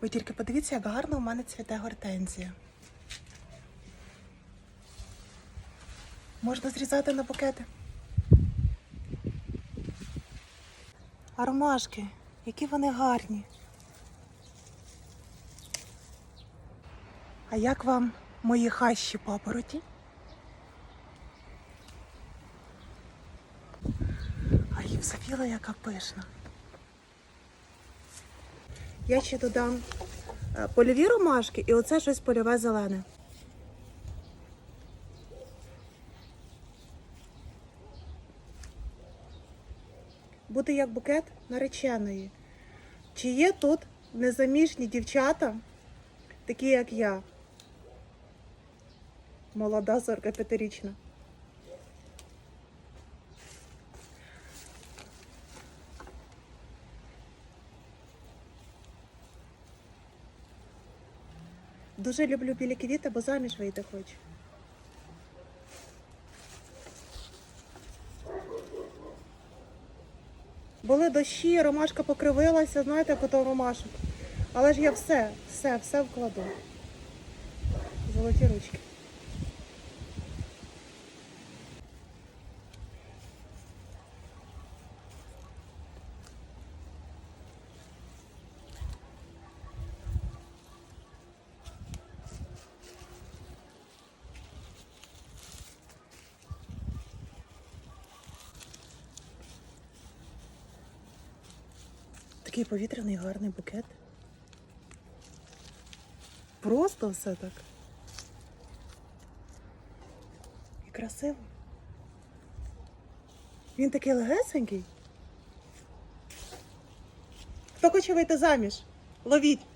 Ви тільки подивіться, як гарно у мене цвіте гортензія. Можна зрізати на букети. А ромашки, які вони гарні. А як вам мої хащі папороті? А гіпсофіла яка пишна. Я ще додам е, польові ромашки і оце щось польове зелене. Буде як букет нареченої. Чи є тут незаміжні дівчата, такі як я? Молода 45-річна. Дуже люблю білі квіти, бо заміж вийти хочу. Були дощі, ромашка покривилася, знаєте, ото ромашок. Але ж я все, все, все вкладу. Золоті ручки. Такий повітряний гарний букет. Просто все так. І красиво. Він такий легесенький. Хто хоче вийти заміж? Ловіть.